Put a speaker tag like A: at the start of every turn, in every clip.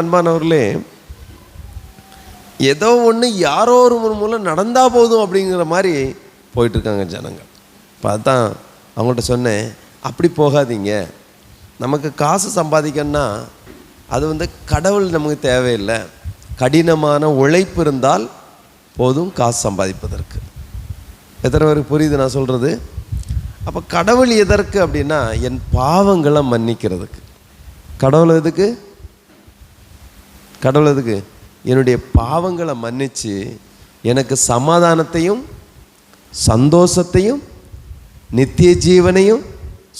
A: அன்பானவர்களே ஏதோ ஒன்று யாரோ ஒரு மூலம் நடந்தால் போதும் அப்படிங்கிற மாதிரி போயிட்டுருக்காங்க ஜனங்கள். இப்போ அதுதான் அவங்கள்ட்ட சொன்னேன் அப்படி போகாதீங்க. நமக்கு காசு சம்பாதிக்கணும்னா அது வந்து கடவுள் நமக்கு தேவையில்லை. கடினமான உழைப்பு இருந்தால் போதும் காசு சம்பாதிப்பதற்கு. எத்தனை பேருக்கு புரியுது நான் சொல்கிறது அப்போ கடவுள் எதற்கு அப்படின்னா என் பாவங்களை மன்னிக்கிறதுக்கு. கடவுள் எதுக்கு? கடவுள் அதுக்கு என்னுடைய பாவங்களை மன்னித்து எனக்கு சமாதானத்தையும் சந்தோஷத்தையும் நித்திய ஜீவனையும்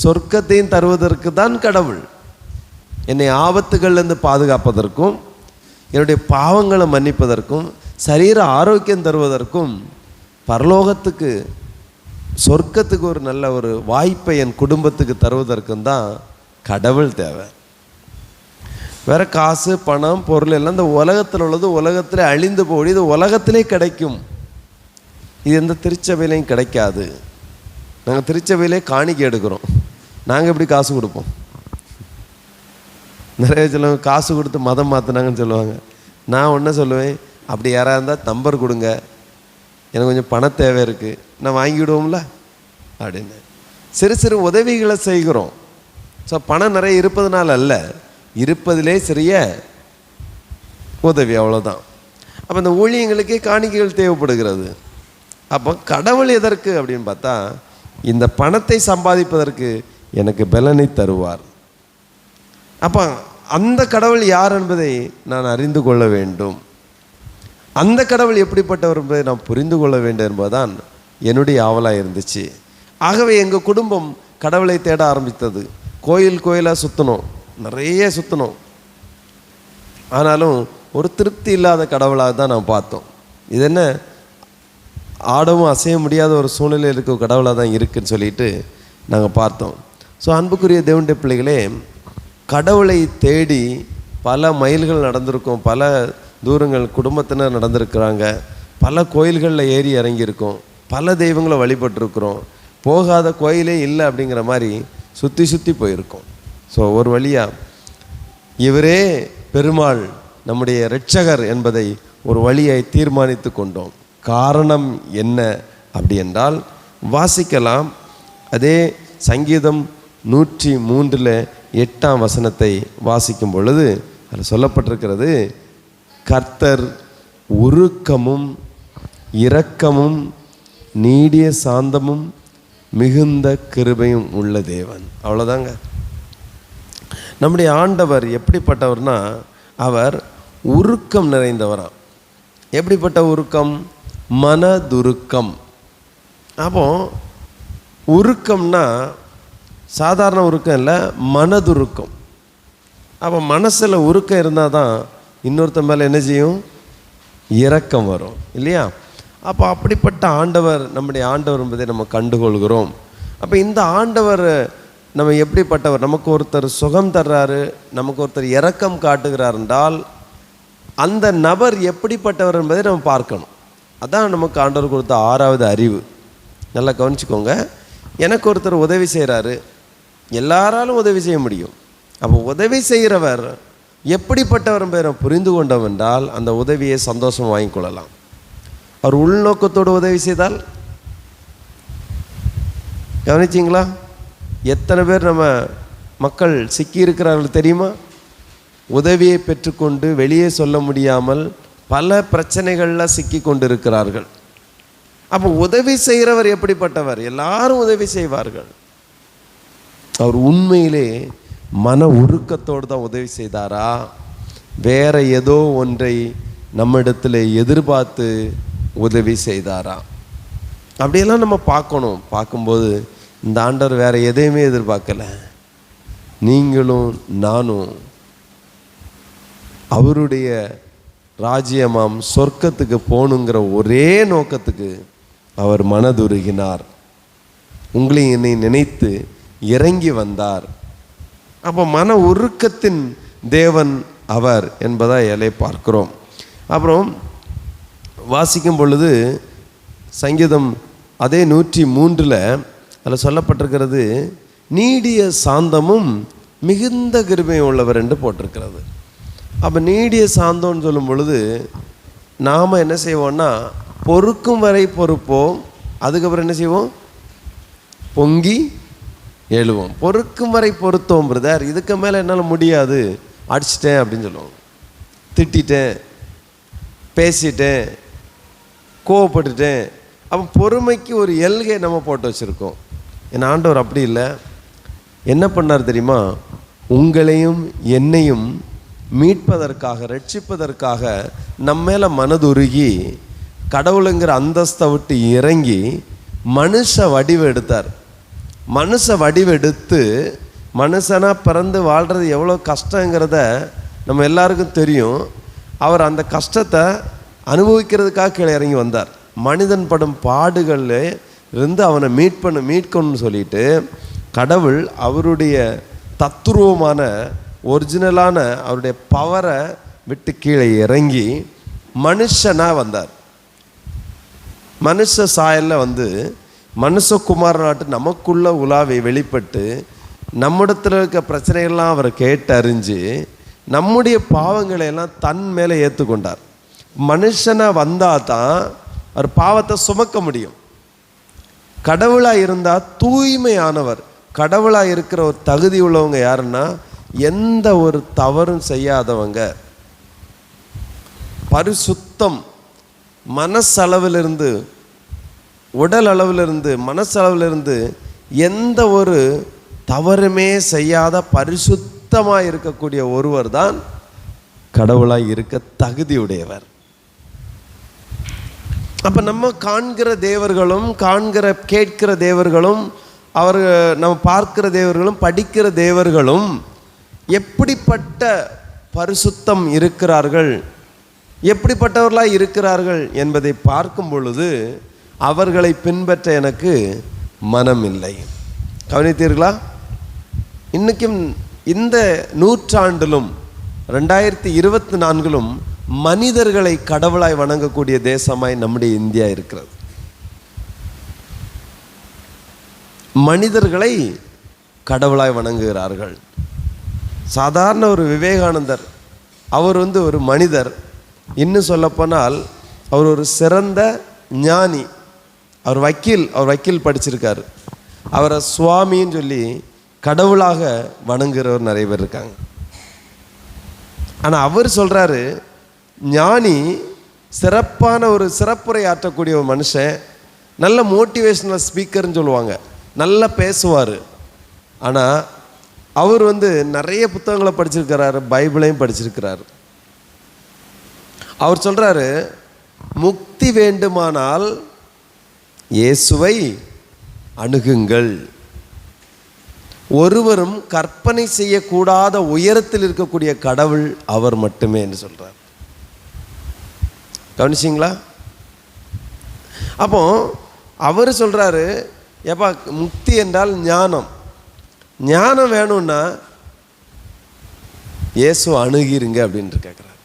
A: சொர்க்கத்தையும் தருவதற்கு தான் கடவுள். என்னை ஆபத்துகள்லேருந்து பாதுகாப்பதற்கும் என்னுடைய பாவங்களை மன்னிப்பதற்கும் சரீர ஆரோக்கியம் தருவதற்கும் பரலோகத்துக்கு சொர்க்கத்துக்கு ஒரு நல்ல ஒரு வாய்ப்பை என் குடும்பத்துக்கு தருவதற்கும் தான் கடவுள் தேவை. வேற காசு பணம் பொருள் எல்லாம் இந்த உலகத்தில் உள்ளது உலகத்தில் அழிந்து போடி இது உலகத்திலே கிடைக்கும். இது எந்த திருச்சபையிலையும் கிடைக்காது. நாங்கள் திருச்சபையிலே காணிக்கை எடுக்கிறோம். நாங்கள் எப்படி காசு கொடுப்போம்? நிறைய சொல்லுவாங்க காசு கொடுத்து மதம் மாற்றினாங்கன்னு சொல்லுவாங்க. நான் ஒன்று சொல்லுவேன் அப்படி யாராக இருந்தால் நம்பர் கொடுங்க. எனக்கு கொஞ்சம் பண தேவை இருக்குது நான் வாங்கிவிடுவோம்ல அப்படின்னு. சிறு சிறு உதவிகளை செய்கிறோம். ஸோ பணம் நிறைய இருப்பதுனால அல்ல. இருப்பதிலே சிறிய உதவி அவ்வளோதான் அப்போ இந்த ஊழியங்களுக்கே காணிக்கைகள் தேவைப்படுகிறது. அப்போ கடவுள் எதற்கு அப்படின்னு பார்த்தா இந்த பணத்தை சம்பாதிப்பதற்கு எனக்கு பலனை தருவார். அப்போ அந்த கடவுள் யார் என்பதை நான் அறிந்து கொள்ள வேண்டும். அந்த கடவுள் எப்படிப்பட்டவர் என்பதை நான் புரிந்து கொள்ள வேண்டும் என்பதுதான் என்னுடைய ஆவலாக இருந்துச்சு. ஆகவே எங்கள் குடும்பம் கடவுளை தேட ஆரம்பித்தது. கோயில் கோயிலாக சுற்றணும் நிறைய சுற்றணும் ஆனாலும் ஒரு திருப்தி இல்லாத கடவுளாக தான் நான் பார்த்தோம். இது என்ன? ஆடவும் அசைய முடியாத ஒரு சூழ்நிலையில் இருக்க கடவுளாக தான் இருக்குன்னு சொல்லிட்டு நாங்கள் பார்த்தோம். ஸோ அன்புக்குரிய தேவனுடைய பிள்ளைகளே கடவுளை தேடி பல மைல்கள் நடந்திருக்கும் பல தூரங்கள் குடும்பத்தினர் நடந்திருக்கிறாங்க பல கோயில்களில் ஏறி இறங்கியிருக்கோம் பல தெய்வங்களை வழிபட்டிருக்கிறோம் போகாத கோயிலே இல்லை அப்படிங்கிற மாதிரி சுற்றி சுற்றி போயிருக்கோம். ஸோ ஒரு வழியாக இவரே பெருமாள் நம்முடைய இரட்சகர் என்பதை ஒரு வழியை தீர்மானித்து கொண்டோம். காரணம் என்ன அப்படி என்றால் வாசிக்கலாம். அதே சங்கீதம் நூற்றி மூன்றில் எட்டாம் வசனத்தை வாசிக்கும் பொழுது அதில் சொல்லப்பட்டிருக்கிறது கர்த்தர் உருக்கமும் இரக்கமும் நீடிய சாந்தமும் மிகுந்த கிருபையும் உள்ள தேவன். அவ்வளோதாங்க நம்முடைய ஆண்டவர் எப்படிப்பட்டவர்னா அவர் உருக்கம் நிறைந்தவராம் எப்படிப்பட்ட உருக்கம்? மனதுருக்கம். அப்போ உருக்கம்னா சாதாரண உருக்கம் இல்லை மனதுருக்கம். அப்போ மனசில் உருக்கம் இருந்தால் தான் இன்னொருத்த மேலே என்ன செய்யும்? இரக்கம் வரும் இல்லையா? அப்போ அப்படிப்பட்ட ஆண்டவர் நம்முடைய ஆண்டவர் என்பதை நம்ம கண்டுகொள்கிறோம். அப்போ இந்த ஆண்டவர் நம்ம எப்படிப்பட்டவர்? நமக்கு ஒருத்தர் சுகம் தர்றாரு நமக்கு ஒருத்தர் இரக்கம் காட்டுகிறார் என்றால் அந்த நபர் எப்படிப்பட்டவர் என்பதை நம்ம பார்க்கணும். அதான் நமக்கு ஆண்டவர் கொடுத்த ஆறாவது அறிவு. நல்லா கவனிச்சுக்கோங்க. எனக்கு ஒருத்தர் உதவி செய்கிறாரு எல்லாராலும் உதவி செய்ய முடியும். அப்போ உதவி செய்கிறவர் எப்படிப்பட்டவர் என்பதை நம்ம புரிந்து கொண்டோம் என்றால் அந்த உதவியை சந்தோஷம் வாங்கிக்கொள்ளலாம் அவர் உள்நோக்கத்தோடு உதவி செய்தால்? கவனிச்சிங்களா? எத்தனை பேர் நம்ம மக்கள் சிக்கி இருக்கிறார்கள் தெரியுமா? உதவியை பெற்றுக்கொண்டு வெளியே சொல்ல முடியாமல் பல பிரச்சனைகளில் சிக்கி கொண்டு இருக்கிறார்கள் அப்போ உதவி செய்கிறவர் எப்படிப்பட்டவர்? எல்லாரும் உதவி செய்வார்கள். அவர் உண்மையிலே மன உருக்கத்தோடு தான் உதவி செய்தாரா? வேற ஏதோ ஒன்றை நம்மிடத்தில் எதிர்பார்த்து உதவி செய்தாரா? அப்படியெல்லாம் நம்ம பார்க்கணும். பார்க்கும்போது இந்த ஆண்டவர் வேறு எதையுமே எதிர்பார்க்கலை. நீங்களும் நானும் அவருடைய ராஜ்யமாம் சொர்க்கத்துக்கு போகணுங்கிற ஒரே நோக்கத்துக்கு அவர் மனதுருகினார். உங்களையும் என்னை நினைத்து இறங்கி வந்தார். அப்போ மன உருக்கத்தின் தேவன் அவர் என்பதாக எலை பார்க்கிறோம். அப்புறம் வாசிக்கும் பொழுது சங்கீதம் அதே நூற்றி மூன்றில் அதில் சொல்லப்பட்டிருக்கிறது நீடிய சாந்தமும் மிகுந்த கிருபையும் உள்ளவர் என்று போட்டிருக்கிறது. அப்போ நீடிய சாந்தம்னு சொல்லும் பொழுது நாம் என்ன செய்வோம்னா பொறுக்கும் வரை பொறுப்போம் அதுக்கப்புறம் என்ன செய்வோம்? பொங்கி எழுவோம். பொறுக்கும் வரை பொறுத்தோம் பிரதர். இதுக்கு மேலே என்னால் முடியாது. அடிச்சிட்டேன் அப்படின்னு சொல்லுவோம். திட்டிட்டேன் பேசிட்டேன் கோவப்பட்டுட்டேன். அப்போ பொறுமைக்கு ஒரு எல்கை நம்ம போட்டு வச்சுருக்கோம். என் ஆண்டவர் அப்படி இல்லை. என்ன பண்ணார் தெரியுமா? உங்களையும் என்னையும் மீட்பதற்காக ரட்சிப்பதற்காக நம்ம மேலே மனதுருகி கடவுளுங்கிற அந்தஸ்தை விட்டு இறங்கி மனுஷ வடிவு எடுத்தார். மனுஷ வடிவெடுத்து மனுஷனாக பிறந்து வாழ்கிறது எவ்வளோ கஷ்டங்கிறத நம்ம எல்லாருக்கும் தெரியும். அவர் அந்த கஷ்டத்தை அனுபவிக்கிறதுக்காக கீழே இறங்கி வந்தார். மனிதன் படும் பாடுகளில் இருந்து அவனை மீட் பண்ண மீட்கணும்னு சொல்லிட்டு கடவுள் அவருடைய தத்துருவமான ஒரிஜினலான அவருடைய பவரை விட்டு கீழே இறங்கி மனுஷனாக வந்தார். மனுஷ சாயலில் வந்து மனுஷகுமாரனாட்டு நமக்குள்ள உலாவை வெளிப்பட்டு நம்மிடத்தில் இருக்க பிரச்சனைகள்லாம் அவர் கேட்டறிஞ்சு நம்முடைய பாவங்களை எல்லாம் தன் மேலே ஏற்றுக்கொண்டார் மனுஷனாக வந்தால் தான் அவர் பாவத்தை சுமக்க முடியும். கடவுளாக இருந்தால் தூய்மையானவர். கடவுளாக இருக்கிற ஒரு தகுதி உள்ளவங்க யாருன்னா எந்த ஒரு தவறும் செய்யாதவங்க. பரிசுத்தம். மனசளவிலிருந்து உடல் அளவிலிருந்து மனசளவிலிருந்து எந்த ஒரு தவறுமே செய்யாத பரிசுத்தமாக இருக்கக்கூடிய ஒருவர் தான் கடவுளாக இருக்க தகுதியுடையவர். அப்போ நம்ம காண்கிற தேவர்களும் காண்கிற கேட்கிற தேவர்களும் அவர் நம்ம பார்க்கிற தேவர்களும் படிக்கிற தேவர்களும் எப்படிப்பட்ட பரிசுத்தம் இருக்கிறார்கள்? எப்படிப்பட்டவர்களாக இருக்கிறார்கள் என்பதை பார்க்கும் பொழுது அவர்களை பின்பற்ற எனக்கு மனம் இல்லை கவனித்தீர்களா? இன்றைக்கும் இந்த நூற்றாண்டிலும் ரெண்டாயிரத்தி இருபத்தி நான்கிலும் மனிதர்களை கடவுளாய் வணங்கக்கூடிய தேசமாய் நம்முடைய இந்தியா இருக்கிறது. மனிதர்களை கடவுளாய் வணங்குகிறார்கள். சாதாரண ஒரு விவேகானந்தர் அவர் வந்து ஒரு மனிதர். இன்னும் சொல்லப்போனால் அவர் ஒரு சிறந்த ஞானி. அவர் வக்கீல் அவர் வக்கீல் படிச்சிருக்காரு. அவரை சுவாமின்னு சொல்லி கடவுளாக வணங்குகிறவர் நிறைய பேர் இருக்காங்க. ஆனால் அவர் சொல்கிறாரு ஞானி சிறப்பான ஒரு சிறப்புரை ஆற்றக்கூடிய ஒரு மனுஷன் நல்ல மோட்டிவேஷ்னல் ஸ்பீக்கர்னு சொல்லுவாங்க. நல்லா பேசுவார். ஆனால் அவர் வந்து நிறைய புத்தகங்களை படிச்சிருக்கிறாரு பைபிளையும் படிச்சிருக்கிறாரு. அவர் சொல்கிறாரு முக்தி வேண்டுமானால் இயேசுவை அணுகுங்கள். ஒருவரும் கற்பனை செய்யக்கூடாத உயரத்தில் இருக்கக்கூடிய கடவுள் அவர் மட்டுமே என்று சொல்கிறார் கவனிச்சிங்களா? அப்போ அவர் சொல்கிறாரு ஏப்பா முக்தி என்றால் ஞானம். ஞானம் வேணும்னா இயேசு அணுகிருங்க அப்படின்ட்டு கேட்குறாரு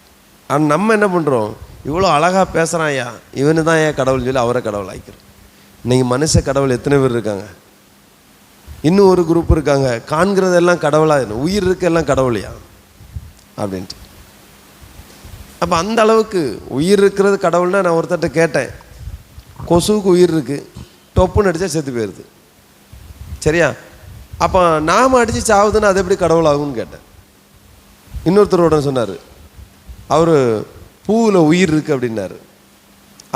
A: ஆனால் நம்ம என்ன பண்ணுறோம் இவ்வளோ அழகாக பேசுகிறான் ஐயா. இவனு தான் ஏன் கடவுள் சொல்லி அவரை கடவுள் ஆக்கிறோம் இன்னைக்கு மனுஷ கடவுள் எத்தனை பேர் இருக்காங்க? இன்னும் ஒரு குரூப் இருக்காங்க. காண்கிறதெல்லாம் கடவுளாக உயிர் இருக்க எல்லாம் கடவுளையா? அப்படின்ட்டு. அப்போ அந்த அளவுக்கு உயிர் இருக்கிறது கடவுள்னா நான் ஒருத்தர்கிட்ட கேட்டேன். கொசுவுக்கு உயிர் இருக்குது டொப்புன்னு அடித்தா செத்து போயிடுது சரியா? அப்போ நாம் அடித்து சாவுதுன்னா அது எப்படி கடவுள் ஆகும்னு கேட்டேன் இன்னொருத்தரோட சொன்னார் அவர் பூவில் உயிர் இருக்குது அப்படின்னாரு.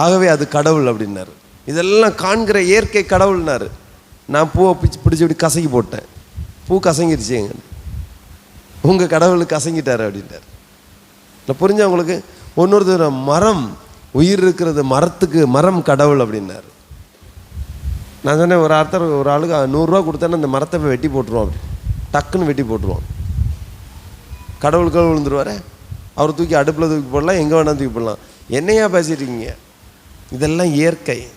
A: ஆகவே அது கடவுள் அப்படின்னாரு. இதெல்லாம் காண்கிற இயற்கை கடவுள்னாரு. நான் பூவை பிடிச்சி பிடிச்சி இப்படி கசங்கி போட்டேன். பூ கசங்கிருச்சு எங்க உங்கள் கடவுள் கசங்கிட்டாரு அப்படின்ட்டார். இல்லை புரிஞ்சா உங்களுக்கு இன்னொருத்தர் மரம் உயிர் இருக்கிறது மரத்துக்கு மரம் கடவுள் அப்படின்னாரு. நான் சொன்னேன் ஒரு அர்த்தர் ஒரு ஆளுக்கு நூறுரூவா கொடுத்தேன்னா அந்த மரத்தை போய் வெட்டி போட்டுருவோம் அப்படி. டக்குன்னு வெட்டி போட்டுருவோம். கடவுளுக்கு விழுந்துருவார். அவர் தூக்கி அடுப்பில் தூக்கி போடலாம் எங்கே வேணாலும் தூக்கி போடலாம். என்னையா பேசிட்டு இருக்கீங்க? இதெல்லாம் இயற்கை.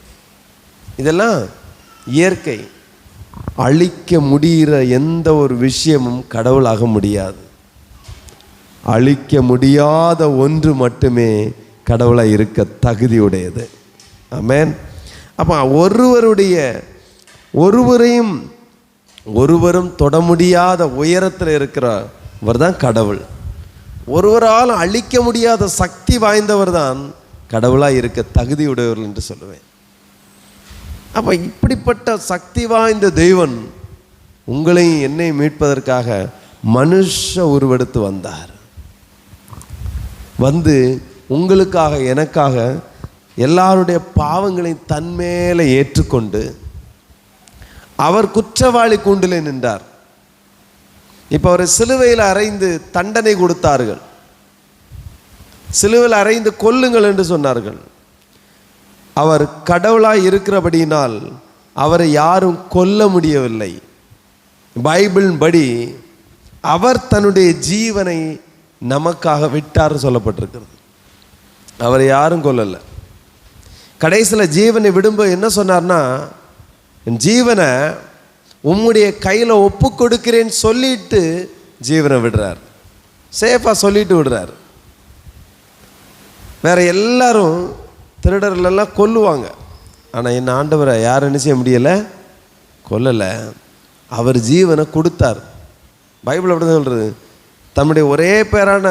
A: இதெல்லாம் இயற்கை. அழிக்க முடிகிற எந்த ஒரு விஷயமும் கடவுளாக முடியாது. அழிக்க முடியாத ஒன்று மட்டுமே கடவுளாக இருக்க தகுதியுடையது. ஆமென். அப்போ ஒருவருடைய ஒருவரையும் ஒருவரும் தொட முடியாத உயரத்தில் இருக்கிறவர் தான் கடவுள். ஒருவரால் அழிக்க முடியாத சக்தி வாய்ந்தவர் தான் கடவுளாக இருக்க தகுதியுடையவர்கள் என்று சொல்லுவேன். அப்போ இப்படிப்பட்ட சக்தி வாய்ந்த தெய்வன் உங்களையும் என்னை மீட்பதற்காக மனுஷ உருவெடுத்து வந்தார். வந்து உங்களுக்காக எனக்காக எல்லாருடைய பாவங்களையும் தன்மேலே ஏற்றுக்கொண்டு அவர் குற்றவாளி கூண்டிலே நின்றார். இப்போ அவரை சிலுவையில் அறைந்து தண்டனை கொடுத்தார்கள். சிலுவையில் அறைந்து கொல்லுங்கள் என்று சொன்னார்கள். அவர் கடவுளாக இருக்கிறபடியினால் அவரை யாரும் கொல்ல முடியவில்லை. பைபிளின் படி அவர் தன்னுடைய ஜீவனை நமக்காக விட்டார் சொல்லப்பட்டிருக்கிறது. அவரை யாரும் கொல்லலை. கடைசியில் ஜீவனை விடும்போது என்ன சொன்னார்னா என் ஜீவனை உம்முடைய கையில் ஒப்பு கொடுக்கிறேன்னு சொல்லிட்டு ஜீவனை விடுறார். சேஃபாக சொல்லிட்டு விடுறார். வேற எல்லாரும் திருடர்களெல்லாம் கொல்லுவாங்க. ஆனால் என் ஆண்டவரை யாரும் என்ன செய்ய முடியலை? கொல்லலை. அவர் ஜீவனை கொடுத்தார். பைபிள் அப்படி தான் சொல்கிறது தம்முடைய ஒரே பேரான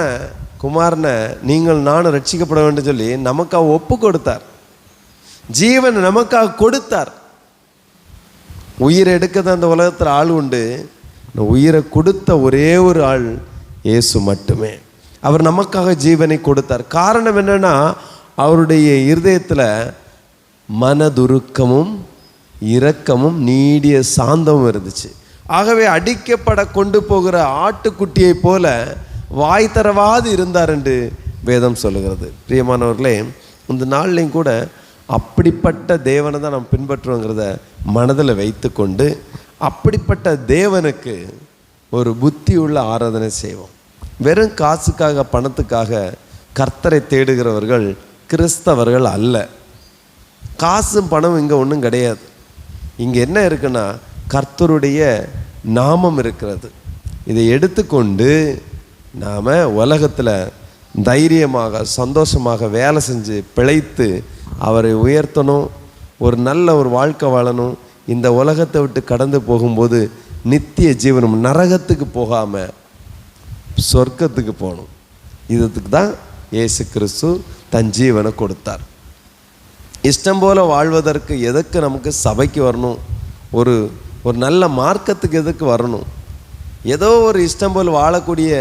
A: குமாரனை நீங்கள் நானும் ரட்சிக்கப்பட வேண்டும் சொல்லி நமக்காக ஒப்பு கொடுத்தார். ஜீவன் நமக்காக கொடுத்தார். உயிரை எடுக்க தான் அந்த உலகத்தில் ஆள் உண்டு. இந்த உயிரை கொடுத்த ஒரே ஒரு ஆள் இயேசு மட்டுமே. அவர் நமக்காக ஜீவனை கொடுத்தார். காரணம் என்னன்னா அவருடைய இருதயத்தில் மனதுருக்கமும் இரக்கமும் நீடிய சாந்தமும் இருந்துச்சு. ஆகவே அடிக்கப்பட கொண்டு போகிற ஆட்டுக்குட்டியைப் போல வாய் தரவாது இருந்தார் என்று வேதம் சொல்லுகிறது. பிரியமானவர்களே இந்த நாள்லையும் கூட அப்படிப்பட்ட தேவனை தான் நாம் பின்பற்றுவோங்கிறத மனதில் வைத்துக்கொண்டு அப்படிப்பட்ட தேவனுக்கு ஒரு புத்தி உள்ள ஆராதனை செய்வோம். வெறும் காசுக்காக பணத்துக்காக கர்த்தரை தேடுகிறவர்கள் கிறிஸ்தவர்கள் அல்ல. காசும் பணம் இங்கே ஒன்றும் கிடையாது. இங்கே என்ன இருக்குன்னா கர்த்தருடைய நாமம் இருக்கிறது. இதை எடுத்துக்கொண்டு நாம் உலகத்தில் தைரியமாக சந்தோஷமாக வேலை செஞ்சு பிழைத்து அவரை உயர்த்தணும் ஒரு நல்ல ஒரு வாழ்க்கை வாழணும் இந்த உலகத்தை விட்டு கடந்து போகும்போது நித்திய ஜீவனம் நரகத்துக்கு போகாமல் சொர்க்கத்துக்கு போகணும். இதுக்கு தான் இயேசு கிறிஸ்து தன் ஜீவனை கொடுத்தார். இஷ்டம் போல வாழ்வதற்கு எதுக்கு நமக்கு சபைக்கு வரணும்? ஒரு ஒரு நல்ல மார்க்கத்துக்கு எதுக்கு வரணும்? ஏதோ ஒரு இஷ்டம் போல் வாழக்கூடிய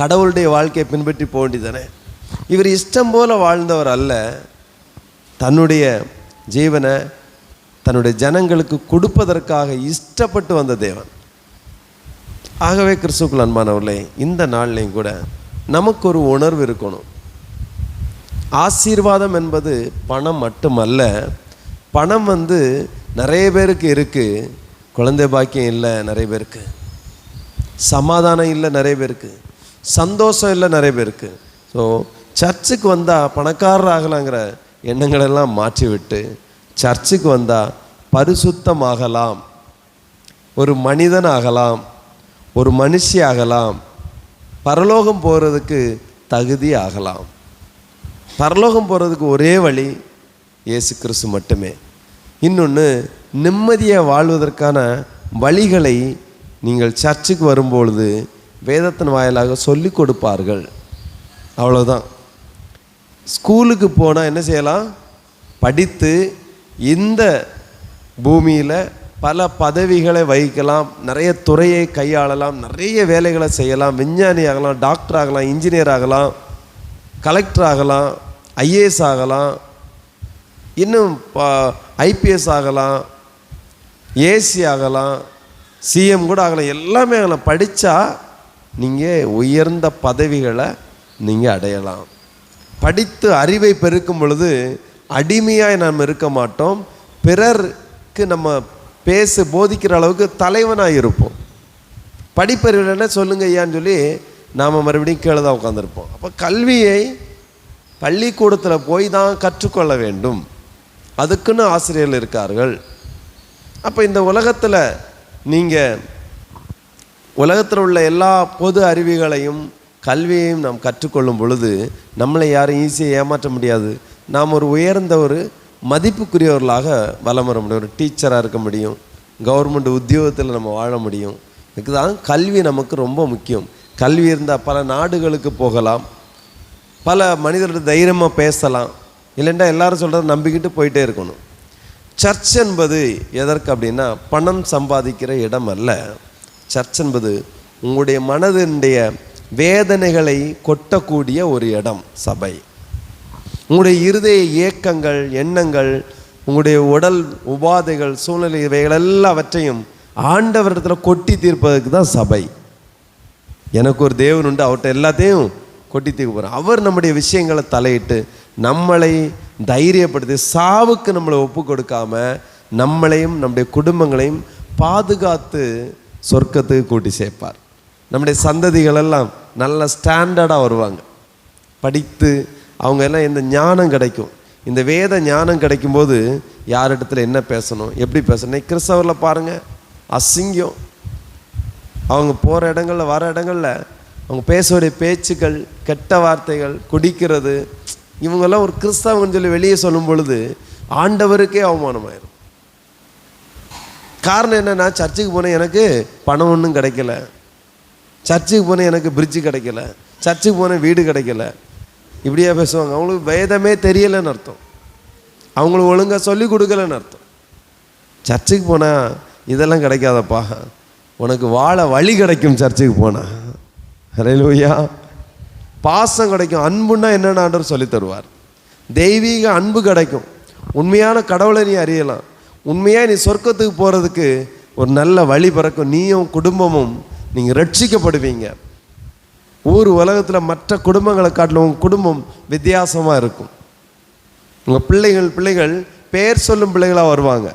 A: கடவுளுடைய வாழ்க்கையை பின்பற்றி போக வேண்டியதானே இவர் இஷ்டம் போல வாழ்ந்தவர் அல்ல. தன்னுடைய ஜீவனை தன்னுடைய ஜனங்களுக்கு கொடுப்பதற்காக இஷ்டப்பட்டு வந்த தேவன். ஆகவே கிறிஸ்துக்குள் அன்பானவர்களே இந்த நாள்லையும் கூட நமக்கு ஒரு உணர்வு இருக்கணும். ஆசீர்வாதம் என்பது பணம் மட்டுமல்ல பணம் வந்து நிறைய பேருக்கு இருக்குது குழந்தை பாக்கியம் இல்லை நிறைய பேருக்கு. சமாதானம் இல்லை நிறைய பேருக்கு. சந்தோஷம் இல்லை நிறைய பேருக்கு. ஸோ சர்ச்சுக்கு வந்தால் பணக்காரர் ஆகலாங்கிற எண்ணங்களெல்லாம் மாற்றிவிட்டு சர்ச்சுக்கு வந்தால் பரிசுத்தமாகலாம். ஒரு மனிதன் ஆகலாம் ஒரு மனுஷி ஆகலாம் பரலோகம் போகிறதுக்கு தகுதி ஆகலாம். பரலோகம் போகிறதுக்கு ஒரே வழி இயேசு கிறிஸ்து மட்டுமே. இன்னொன்று நிம்மதியாக வாழ்வதற்கான வழிகளை நீங்கள் சர்ச்சுக்கு வரும்பொழுது வேதத்தின் வாயிலாக சொல்லி கொடுப்பார்கள். அவ்வளோதான் ஸ்கூலுக்கு போனால் என்ன செய்யலாம்? படித்து இந்த பூமியில் பல பதவிகளை வகிக்கலாம் நிறைய துறையை கையாளலாம் நிறைய வேலைகளை செய்யலாம் விஞ்ஞானி ஆகலாம் டாக்டர் ஆகலாம் இன்ஜினியர் ஆகலாம் கலெக்டர் ஆகலாம் ஐஏஎஸ் ஆகலாம் இன்னும் ஐபிஎஸ் ஆகலாம் ஏசி ஆகலாம் சிஎம் கூட ஆகலாம் எல்லாமே ஆகலாம். படித்தா நீங்கள் உயர்ந்த பதவிகளை நீங்கள் அடையலாம். படித்து அறிவை பெருக்கும் பொழுது அடிமையாக நாம் இருக்க மாட்டோம். பிறருக்கு நம்ம பேச போதிக்கிற அளவுக்கு தலைவனாக இருப்போம். படிப்பறிவு சொல்லுங்க ஐயான்னு சொல்லி நாம் மறுபடியும் கீழே தான் உட்காந்துருப்போம் அப்போ கல்வியை பள்ளிக்கூடத்தில் போய் தான் கற்றுக்கொள்ள வேண்டும். அதுக்குன்னு ஆசிரியர்கள் இருக்கார்கள். அப்போ இந்த உலகத்தில் நீங்கள் உலகத்தில் உள்ள எல்லா பொது அறிவுகளையும் கல்வியையும் நாம் கற்றுக்கொள்ளும் பொழுது நம்மளை யாரும் ஈஸியாக ஏமாற்ற முடியாது. நாம் ஒரு உயர்ந்த ஒரு மதிப்புக்குரியவர்களாக வலம் வர முடியும். ஒரு டீச்சராக இருக்க முடியும். கவர்மெண்ட் உத்தியோகத்தில் நம்ம வாழ முடியும். இதுக்கு தான் கல்வி நமக்கு ரொம்ப முக்கியம். கல்வி இருந்தால் பல நாடுகளுக்கு போகலாம். பல மனிதர்கள் தைரியமாக பேசலாம். இல்லைன்னா எல்லாரும் சொல்கிறத நம்பிக்கிட்டு போயிட்டே இருக்கணும். சர்ச் என்பது எதற்கு அப்படின்னா பணம் சம்பாதிக்கிற இடம் அல்ல. சர்ச் என்பது உங்களுடைய மனதினுடைய வேதனைகளை கொட்டக்கூடிய ஒரு இடம் சபை. உங்களுடைய இருதய இயக்கங்கள் எண்ணங்கள் உங்களுடைய உடல் உபாதைகள் சூழ்நிலை இவைகள் எல்லாவற்றையும் ஆண்டவரிடத்தில் கொட்டி தீர்ப்பதற்கு தான் சபை. எனக்கு ஒரு தேவன் உண்டு அவர்கிட்ட எல்லாத்தையும் கொட்டி தீர்க்க போகிறேன் அவர் நம்முடைய விஷயங்களை தலையிட்டு நம்மளை தைரியப்படுத்தி சாவுக்கு நம்மளை ஒப்பு கொடுக்காம நம்மளையும் நம்முடைய குடும்பங்களையும் பாதுகாத்து சொர்க்கத்துக்கு கூட்டி சேர்ப்பார். நம்முடைய சந்ததிகளெல்லாம் நல்ல ஸ்டாண்டர்டாக வருவாங்க. படித்து அவங்க எல்லாம் இந்த ஞானம் கிடைக்கும். இந்த வேத ஞானம் கிடைக்கும்போது யாரிடத்துல என்ன பேசணும் எப்படி பேசணும்? கிறிஸ்தவரில் பாருங்கள் அசிங்கம். அவங்க போகிற இடங்களில் வர இடங்களில் அவங்க பேசக்கூடிய பேச்சுக்கள் கெட்ட வார்த்தைகள் குடிக்கிறது இவங்கெல்லாம் ஒரு கிறிஸ்தவங்கன்னு சொல்லி வெளியே சொல்லும் பொழுது ஆண்டவருக்கே அவமானமாயிரும். காரணம் என்னன்னா சர்ச்சுக்கு போனேன் எனக்கு பணம் ஒன்றும் கிடைக்கல. சர்ச்சுக்கு போனேன் எனக்கு பிரிட்ஜு கிடைக்கல. சர்ச்சுக்கு போனேன் வீடு கிடைக்கல. இப்படியே பேசுவாங்க. அவங்களுக்கு வேதமே தெரியலைன்னு அர்த்தம். அவங்களுக்கு ஒழுங்காக சொல்லி கொடுக்கலன்னு அர்த்தம். சர்ச்சுக்கு போனால் இதெல்லாம் கிடைக்காதப்பா. உனக்கு வாழ வழி கிடைக்கும் சர்ச்சுக்கு போனால் ஹalleluya. பாசம் கிடைக்கும். அன்புன்னா என்னென்னு ஆண்டவர் சொல்லித் தருவார் தெய்வீக அன்பு கிடைக்கும். உண்மையான கடவுளை நீ அறியலாம். உண்மையாக நீ சொர்க்கத்துக்கு போகிறதுக்கு ஒரு நல்ல வழி பிறக்கும். நீயும் குடும்பமும் நீங்கள் ரட்சிக்கப்படுவீங்க. ஊர் உலகத்தில் மற்ற குடும்பங்களை காட்டிலும் உங்கள் குடும்பம் வித்தியாசமாக இருக்கும். உங்கள் பிள்ளைகள் பிள்ளைகள் பெயர் சொல்லும் பிள்ளைகளாக வருவாங்க.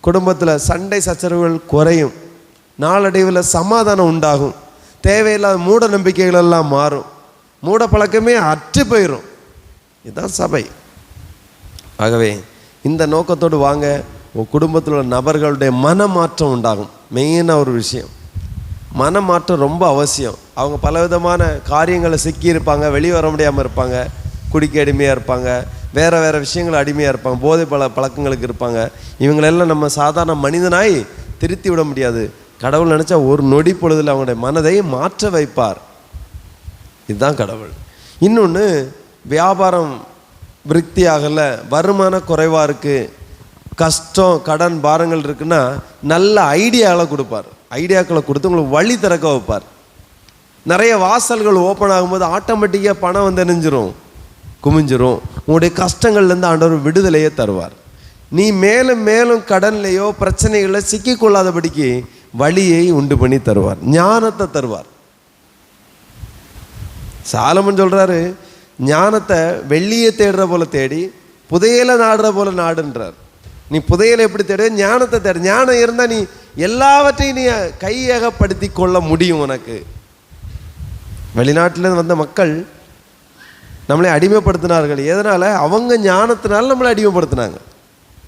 A: குடும்பத்தில் சண்டை சச்சரவுகள் குறையும். நாளடைவில் சமாதானம் உண்டாகும். தேவையில்லாத மூட நம்பிக்கைகள் எல்லாம் மாறும். மூட பழக்கமே அற்று போயிடும் இதுதான் சபை. ஆகவே இந்த நோக்கத்தோடு வாங்க உங்கள் குடும்பத்தில் உள்ள நபர்களுடைய மனமாற்றம் உண்டாகும். மெயினாக ஒரு விஷயம். மனமாற்றம் ரொம்ப அவசியம். அவங்க பலவிதமான காரியங்களை சிக்கியிருப்பாங்க வெளியே வர முடியாமல் இருப்பாங்க குடிக்க அடிமையாக இருப்பாங்க வேறு வேறு விஷயங்கள் அடிமையாக இருப்பாங்க போதை பல பழக்கங்களுக்கு இருப்பாங்க. இவங்களெல்லாம் நம்ம சாதாரண மனிதனாய் திருத்தி விட முடியாது. கடவுள் நினச்சா ஒரு நொடி பொழுதில் அவங்களுடைய மனதை மாற்ற வைப்பார். இதுதான் கடவுள். இன்னொன்று வியாபாரம் விருத்தி ஆகலை வருமானம் குறைவாக இருக்குது கஷ்டம் கடன் பாரங்கள் இருக்குன்னா நல்ல ஐடியாவை கொடுப்பார். ஐடியாக்களை கொடுத்து உங்களுக்கு வழி திறக்க வைப்பார். நிறைய வாசல்கள் ஓப்பன் ஆகும்போது ஆட்டோமேட்டிக்காக பணம் வந்து நெஞ்சிரும் குமிஞ்சிரும். உங்களுடைய கஷ்டங்கள்லேருந்து ஆண்டவர் விடுதலையே தருவார். நீ மேலும் மேலும் கடன்லையோ பிரச்சனைகளில் சிக்கிக்கொள்ளாதபடிக்கு வழியை உண்டு பண்ணி தருவார். ஞானத்தை தருவார். சாலமன் சொல்றாரு ஞானத்தை வெள்ளியை தேடுற போல தேடி புதையலை நாடுற போல நாடுன்றார். நீ புதையலை எப்படி தேடு? ஞானத்தை தேடு. ஞானம் இருந்தால் நீ எல்லாவற்றையும் நீ கையகப்படுத்தி கொள்ள முடியும் உனக்கு. வெளிநாட்டிலேருந்து வந்த மக்கள் நம்மளை அடிமைப்படுத்தினார்கள். எதனால்? அவங்க ஞானத்தினால நம்மளை அடிமைப்படுத்தினாங்க.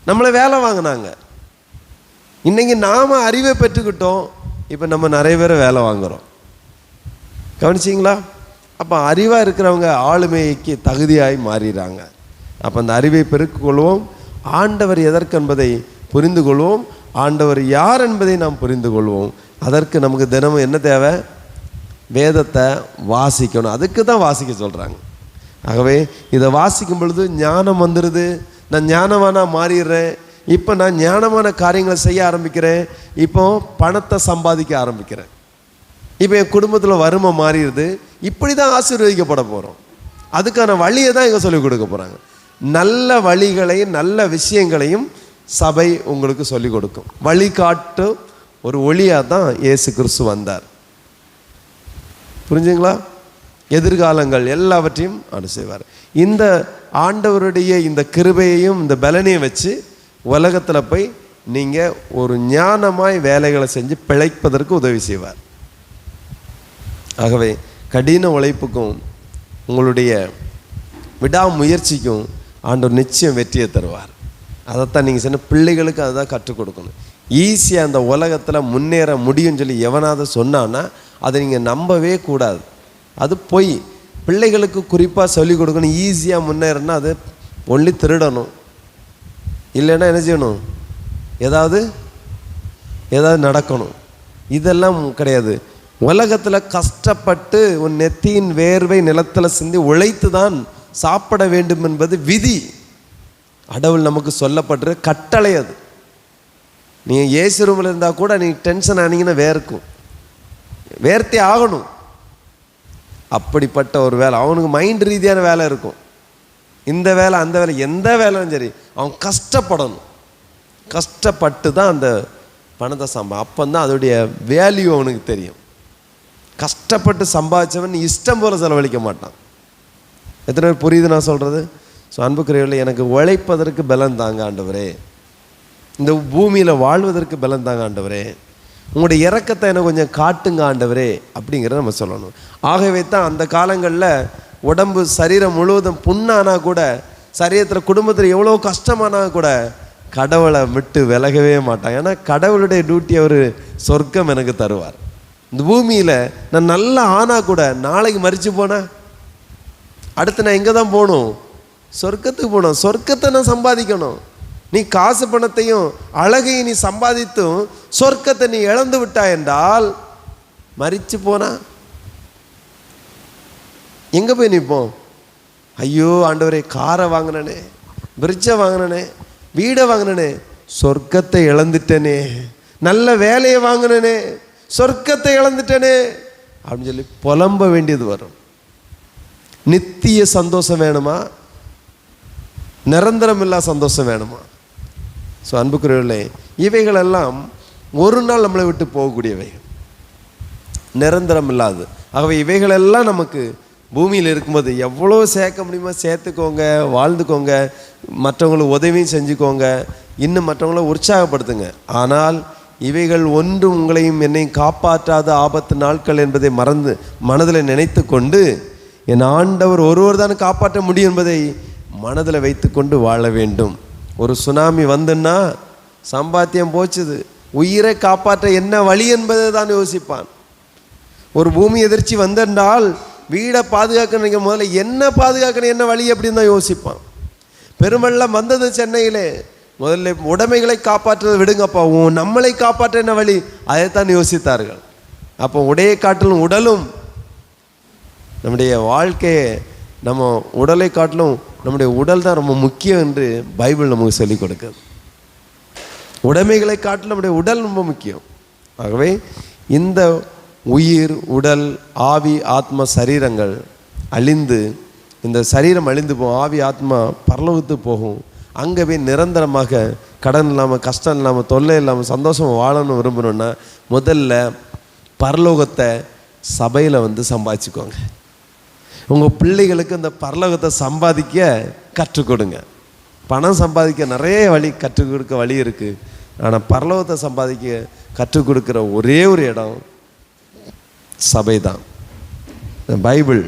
A: நம்மளை வேலை வாங்கினாங்க. இன்னைக்கு நாம் அறிவை பெற்றுக்கிட்டோம். இப்போ நம்ம நிறைய பேரை வேலை வாங்குகிறோம் கவனிச்சிங்களா? அப்போ அறிவாக இருக்கிறவங்க ஆளுமைக்கு தகுதியாய் மாறிடுறாங்க அப்போ அந்த அறிவை பெருக்கிக் கொள்வோம். ஆண்டவர் எதற்கு என்பதை புரிந்து கொள்வோம். ஆண்டவர் யார் என்பதை நாம் புரிந்து கொள்வோம். அதற்கு நமக்கு தினமும் என்ன தேவை? வேதத்தை வாசிக்கணும். அதுக்கு தான் வாசிக்க சொல்கிறாங்க ஆகவே இதை வாசிக்கும் பொழுது ஞானம் வந்துடுது நான் ஞானமான மாறிடுறேன். இப்போ நான் ஞானமான காரியங்களை செய்ய ஆரம்பிக்கிறேன். இப்போ பணத்தை சம்பாதிக்க ஆரம்பிக்கிறேன். இப்போ என் குடும்பத்தில் வறுமை மாறிடுது. இப்படி தான் ஆசீர்வதிக்கப்பட போகிறோம் அதுக்கான வழியை தான் இங்கே சொல்லிக் கொடுக்க போகிறாங்க நல்ல வழிகளையும் நல்ல விஷயங்களையும் சபை உங்களுக்கு சொல்லிக் கொடுக்கும். வழிகாட்டு ஒரு ஒளியாக தான் இயேசு கிறிஸ்து வந்தார். புரிஞ்சுங்களா? எதிர்காலங்கள் எல்லாவற்றையும் அனுசெய்வார் இந்த ஆண்டவருடைய இந்த கிருபையையும் இந்த பலனையும் வச்சு உலகத்தில் போய் நீங்கள் ஒரு ஞானமாய் வேலைகளை செஞ்சு பிழைப்பதற்கு உதவி செய்வார். ஆகவே கடின உழைப்புக்கும் உங்களுடைய விடாமுயற்சிக்கும் ஆண்டவர் நிச்சயம் வெற்றியை தருவார். அதைத்தான் நீங்கள் சொன்ன பிள்ளைகளுக்கு அதை தான் கற்றுக் கொடுக்கணும். ஈஸியாக அந்த உலகத்தில் முன்னேற முடியும்னு சொல்லி எவனாவது சொன்னான்னா அதை நீங்கள் நம்பவே கூடாது. அது பொய். பிள்ளைகளுக்கு குறிப்பாக சொல்லிக் கொடுக்கணும். ஈஸியாக முன்னேறனா அது ஒன்லி திருடணும். இல்லைன்னா என்ன செய்யணும்? ஏதாவது ஏதாவது நடக்கணும். இதெல்லாம் கிடையாது. உலகத்தில் கஷ்டப்பட்டு உன் நெத்தியின் வேர்வை நிலத்தில் சிந்தி உழைத்து தான் சாப்பிட வேண்டும் என்பது விதி. கடவுள் நமக்கு சொல்லப்படுற கட்டளை அது. நீ ஏசி ரூமில் இருந்தால் கூட நீ டென்ஷன் ஆனீங்கன்னா வேர்க்கும். வேர்த்தே ஆகணும். அப்படிப்பட்ட ஒரு வேலை. அவனுக்கு மைண்ட் ரீதியான வேலை இருக்கும். இந்த வேலை அந்த வேலை எந்த வேலையும் சரி அவன் கஷ்டப்படணும். கஷ்டப்பட்டு தான் அந்த பணத்தை சம்பா அப்போ தான் அதோடைய வேல்யூ அவனுக்கு தெரியும். கஷ்டப்பட்டு சம்பாதிச்சவன் இஷ்டம் போல செலவழிக்க மாட்டான். எத்தனை பேர் புரியுது நான் சொல்கிறது ஸோ அன்புக்குரியவர்களே எனக்கு உழைப்பதற்கு பலன் தாங்க ஆண்டவரே. இந்த பூமியில் வாழ்வதற்கு பலன் தாங்க ஆண்டவரே. உங்களுடைய இறக்கத்தை எனக்கு கொஞ்சம் காட்டுங்க ஆண்டவரே அப்படிங்கிறத நம்ம சொல்லணும். ஆகவே தான் அந்த காலங்களில் உடம்பு சரீரம் முழுவதும் புண்ணானா கூட சரீரத்தில் குடும்பத்தில் எவ்வளோ கஷ்டமானா கூட கடவுளை விட்டு விலகவே மாட்டான். ஏன்னா கடவுளுடைய டியூட்டி அவர் சொர்க்கம் எனக்கு தருவார். இந்த பூமியில் நான் நல்லா ஆனா கூட நாளைக்கு மறித்து போனேன் அடுத்து நான் எங்கே தான் போகணும்? சொர்க்கத்துக்கு போகணும். சொர்க்கத்தை நான் சம்பாதிக்கணும். நீ காசு பணத்தையும் அழகையும் நீ சம்பாதித்தும் சொர்க்கத்தை நீ இழந்து விட்டா என்றால் மறித்து போனா? எங்கே போய் நிற்போம்? ஐயோ ஆண்டவரே காரை வாங்கினனே பிரிட்ஜை வாங்கினனே வீடை வாங்கினனே சொர்க்கத்தை இழந்துட்டேனே நல்ல வேலையை வாங்கினனே சொர்க்கத்தை இழந்துட்டேனே அப்படின்னு சொல்லி புலம்ப வேண்டியது வரும். நித்திய சந்தோஷம் வேணுமா? நிரந்தரமில்லா சந்தோஷம் வேணுமா? ஸோ அன்புக்குரியவர்களே இவைகளெல்லாம் ஒரு நாள் நம்மளை விட்டு போகக்கூடியவை நிரந்தரம் இல்லாது ஆகவே இவைகளெல்லாம் நமக்கு பூமியில் இருக்கும்போது எவ்வளோ சேர்க்க முடியுமோ சேர்த்துக்கோங்க வாழ்ந்துக்கோங்க மற்றவங்களுக்கு உதவியும் செஞ்சுக்கோங்க இன்னும் மற்றவங்கள உற்சாகப்படுத்துங்க. ஆனால் இவைகள் ஒன்றும் உங்களையும் என்னையும் காப்பாற்றாத ஆபத்து நாட்கள் என்பதை மறந்து மனதில் நினைத்து கொண்டு என் ஆண்டவர் ஒருவர் தான் காப்பாற்ற முடியும் என்பதை மனதில் வைத்துக்கொண்டு வாழ வேண்டும். ஒரு சுனாமி வந்துன்னா சம்பாத்தியம் போச்சுது. உயிரை காப்பாற்ற என்ன வழி என்பதை தான் யோசிப்பான். ஒரு பூமி எதிர்ச்சி வந்தென்றால் வீடை பாதுகாக்கணுங்க முதல்ல என்ன பாதுகாக்கணும் என்ன வழி அப்படின்னு தான் யோசிப்பான். பெருமெல்லாம் வந்தது சென்னையிலே. முதல்ல உடைமைகளை காப்பாற்றுறதை விடுங்கப்பா. உன் நம்மளை காப்பாற்ற என்ன வழி. அதைத்தான் யோசித்தார்கள். அப்போ உடையை காட்டிலும் உடலும் நம்முடைய வாழ்க்கையை நம்ம உடலை காட்டிலும் நம்முடைய உடல் தான் ரொம்ப முக்கியம் என்று பைபிள் நமக்கு சொல்லிக் கொடுக்குது. உடைமைகளை காட்டிலும் நம்முடைய உடல் ரொம்ப முக்கியம். ஆகவே இந்த உயிர் உடல் ஆவி ஆத்ம சரீரங்கள் அழிந்து இந்த சரீரம் அழிந்து போகும் ஆவி ஆத்மா பரலோகத்து போகும். அங்கே போய் நிரந்தரமாக கடன் இல்லாமல் கஷ்டம் இல்லாமல் தொல்லை இல்லாமல் சந்தோஷமாக வாழணும்னு விரும்பணுன்னா முதல்ல பரலோகத்தை சபையில் வந்து சம்பாதிச்சுக்கோங்க. உங்கள் பிள்ளைகளுக்கு இந்த பரலோகத்தை சம்பாதிக்க கற்றுக் கொடுங்க. பணம் சம்பாதிக்க நிறைய வழி கற்றுக் கொடுக்க வழி இருக்குது ஆனால் பரலோகத்தை சம்பாதிக்க கற்றுக் கொடுக்குற ஒரே ஒரு இடம் சபை தான் பைபிள்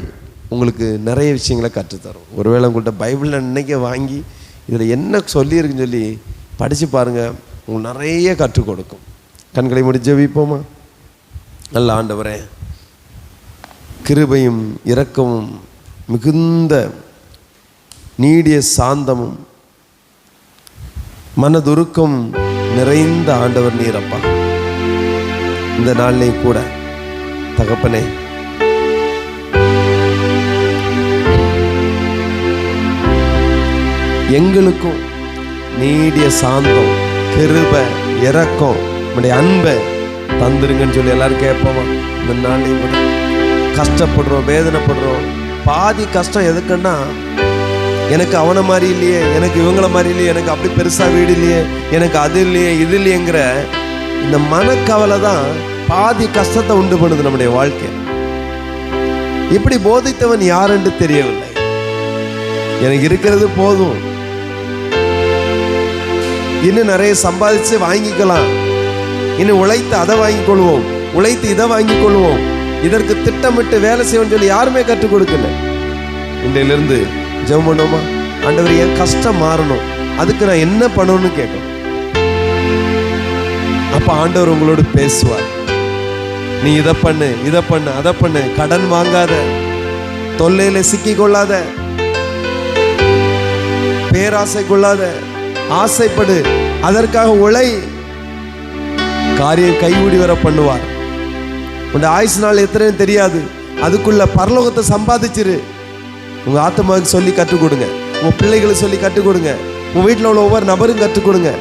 A: உங்களுக்கு நிறைய விஷயங்களை கற்றுத்தரும். ஒருவேளை உங்கள்கிட்ட பைபிள் இன்றைக்கி வாங்கி இதில் என்ன சொல்லியிருக்குன்னு சொல்லி படித்து பாருங்கள் உங்களுக்கு நிறைய கற்றுக் கொடுக்கும். கண்களை முடிச்சு வைப்போமா? நல்ல ஆண்டவரே கிருபையும் இரக்கமும் மிகுந்த நீடிய சாந்தமும் மனதுருக்கம் நிறைந்த ஆண்டவர் நீரப்பா இந்த நாளிலே கூட தகப்பனே எங்களுக்கும் நீடிய சாந்தம் கிருப இரக்கம் உடைய அன்பை தந்துருங்கன்னு சொல்லி எல்லாரும் கேட்போமா? இந்த நாளையும் கூட கஷ்டப்படுறோம் வேதனைப்படுறோம். பாதி கஷ்டம் எதுக்குன்னா எனக்கு அவனை மாதிரி இல்லையே எனக்கு இவங்கள மாதிரி இல்லையே எனக்கு அப்படி பெருசா வீடு இல்லையே எனக்கு அது இல்லையே இது இல்லையேங்கிற இந்த மனக்கவலை தான் பாதி கஷ்டத்தை உண்டு பண்ணுது நம்முடைய வாழ்க்கை. இப்படி போதித்தவன் யாருன்னு தெரியவில்லை. எனக்கு இருக்கிறது போதும். இன்னும் நிறைய சம்பாதிச்சு வாங்கிக்கலாம். இன்னும் உழைத்து அதை வாங்கிக் கொள்வோம் உழைத்து இதை வாங்கிக் கொள்வோம் இதற்கு திட்டமிட்டு வேலை செய்வோம் சொல்லி யாருமே கற்றுக் கொடுக்கல. இன்றையிலிருந்து ஜெபம் பண்ணுவோமா? ஆண்டவர் என் கஷ்டம் மாறணும். அதுக்கு நான் என்ன பண்ணணும்னு கேட்கணும். அப்ப ஆண்டவர் உங்களோடு பேசுவார். நீ இதை பண்ணு இதை பண்ணு அதை பண்ணு. கடன் வாங்காத. தொல்லையில சிக்கி கொள்ளாத பேராசை கொள்ளாத ஆசைப்படு. அதற்காக உழை. காரியம் கைவிடி வர பண்ணுவார். உன் ஆயுசு நாள் எத்தனைன்னு தெரியாது. அதுக்குள்ள பரலோகத்தை சம்பாதிச்சிரு. உங்க ஆத்மாவுக்கு சொல்லி கற்றுக் கொடுங்க. உங்க பிள்ளைகளுக்கு சொல்லி கற்றுக் கொடுங்க. உன் வீட்டில் உள்ள ஒவ்வொரு நபரும் கற்றுக் கொடுங்க.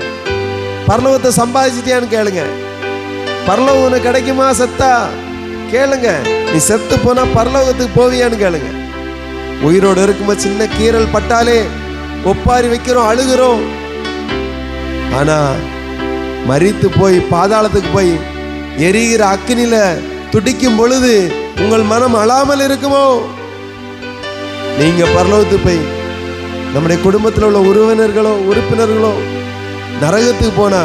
A: பரலோகத்தை சம்பாதிச்சிட்டியான்னு கேளுங்க. பரலோகம் உனக்கு கிடைக்குமா செத்தா? கேளுங்க. நீ செத்து போனா பரலோகத்துக்கு போவியான்னு கேளுங்க. உயிரோடு இருக்குமா சின்ன கீறல் பட்டாலே ஒப்பாரி வைக்கிறோம் அழுகிறோம். ஆனா மறித்து போய் பாதாளத்துக்கு போய் எரிகிற அக்கினில துடிக்கும் பொழுது உங்கள் மனம் அழாமல் இருக்குமோ? நீங்க பரலோகத்துக்கு போய் நம்முடைய குடும்பத்தில் உள்ள உறவினர்களோ உறுப்பினர்களோ நரகத்துக்கு போனா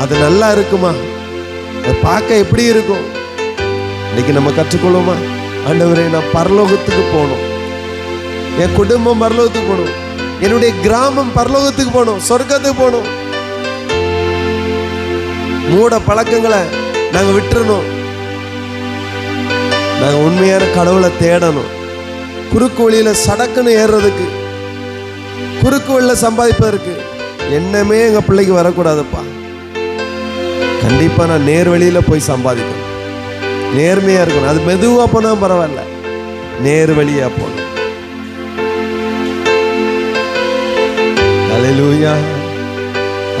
A: அது நல்லா இருக்குமா? அதை பார்க்க எப்படி இருக்கும்? இன்னைக்கு நம்ம கற்றுக்கொள்வோமா? ஆண்டவரே நான் பரலோகத்துக்கு போகணும். என் குடும்பம் பரலோகத்துக்கு போகணும். என்னுடைய கிராமம் பரலோகத்துக்கு போகணும். சொர்க்கத்துக்கு போகணும். மூட பழக்கங்களை நாங்கள் விட்டுறணும். நாங்கள் உண்மையான கடவுளை தேடணும். குறுக்கு வழியில சடக்குன்னு ஏறுறதுக்கு குறுக்கு வழியில சம்பாதிப்பதற்கு எண்ணமே எங்கள் பிள்ளைக்கு வரக்கூடாதுப்பா. கண்டிப்பாக நான் நேர் வழியில் போய் சம்பாதிக்கணும். நேர்மையாக இருக்கணும். அது மெதுவாக போனா பரவாயில்ல. நேர் வழியாக போகணும். அலையூயா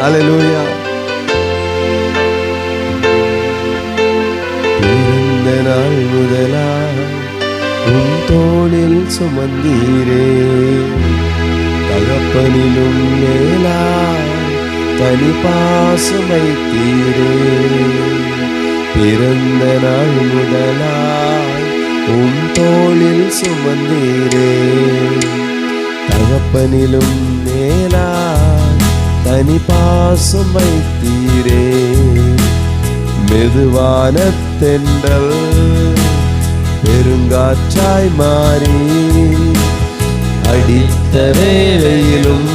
A: அலையூயா நாள் முதலா உன் தோளில் சுமந்தீரே. தகப்பனிலும் மேலா தனி பாசுமை தீரே. பிறந்த நாள் முதலா உன் தோளில் சுமந்தீரே. தகப்பனிலும் மேலா தனி பாசுமை தீரே. மெதுவான தென்றல் பெருங்காற்றாய் மாறி அடித்த வேலையிலும்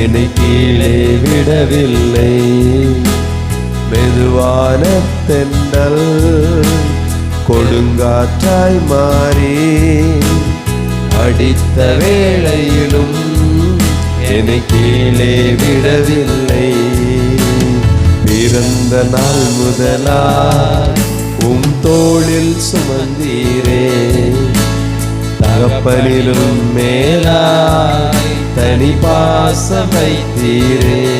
A: என்னை கீழே விடவில்லை. மெதுவான தென்றல் கொடுங்காற்றாய் மாறி அடித்த வேளையிலும் என்னை கீழே விடவில்லை. பிறந்த நாள் முதலா உம் தோளில் சுமந்தீரே. தகப்பனிலும் மேலாய் தனி பாச வைத்தீரே.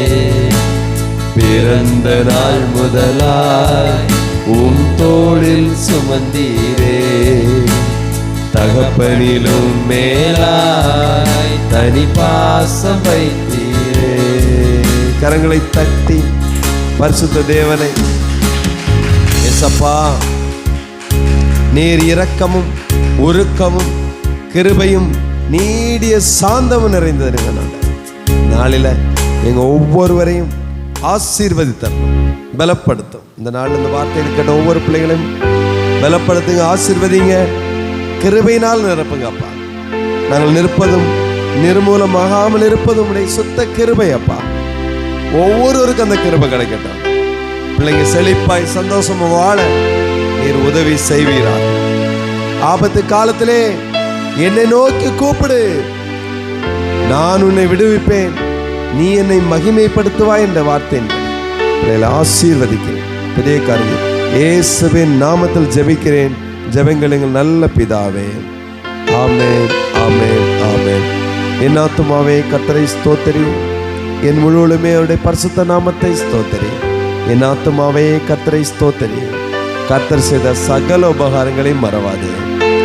A: பிறந்த நாள் முதலாய் உம் தோளில் சுமந்தீரே. தகப்பனிலும் மேலாய் தனி பாசம் வைத்தீரே. கரங்களை தட்டி பரிசுத்த தேவனை. எசப்பா நீர் இரக்கமும் உருக்கமும் கிருபையும் நீடிய சாந்தமும் நிறைந்தது நாளில எங்கள் ஒவ்வொருவரையும் ஆசீர்வதித்தரணும் பலப்படுத்தும். இந்த நாள் இந்த வார்த்தையில் கேட்ட ஒவ்வொரு பிள்ளைகளையும் பலப்படுத்துங்க ஆசீர்வதிங்க. கிருபையினால் நிரப்புங்க அப்பா. நாங்கள் நிற்பதும் நிர்மூலமாகாமல் இருப்பதும் உடைய சுத்த கிருபை அப்பா. ஒவ்வொருவருக்கும் அந்த கிருபை கிடைக்கட்டும். பிள்ளைங்க செழிப்பாய் சந்தோஷமா வாழ நீர் உதவி செய்வீரா ஆபத்து காலத்திலே என்னை நோக்கி கூப்பிடு. நான் உன்னை விடுவிப்பேன். நீ என்னை மகிமைப்படுத்துவாய் என்ற வார்த்தையின் ஆசீர்வதிக்கிறேன். பெரிய காரியம் இயேசுவின் நாமத்தில் ஜெபிக்கிறேன். ஜெபங்கள் எங்கள் நல்ல பிதாவே. ஆமேன் ஆமேன் ஆமேன். என் ஆத்துமாவே கத்தரை ஸ்தோத்தரி. என் முழுவதுமே அவருடைய பரிசுத்த நாமத்தை ஸ்தோத்தரி. என் ஆத்துமாவே கத்தரை ஸ்தோத்தரி. கத்தர் செய்த சகல உபகாரங்களையும் மறவாதே.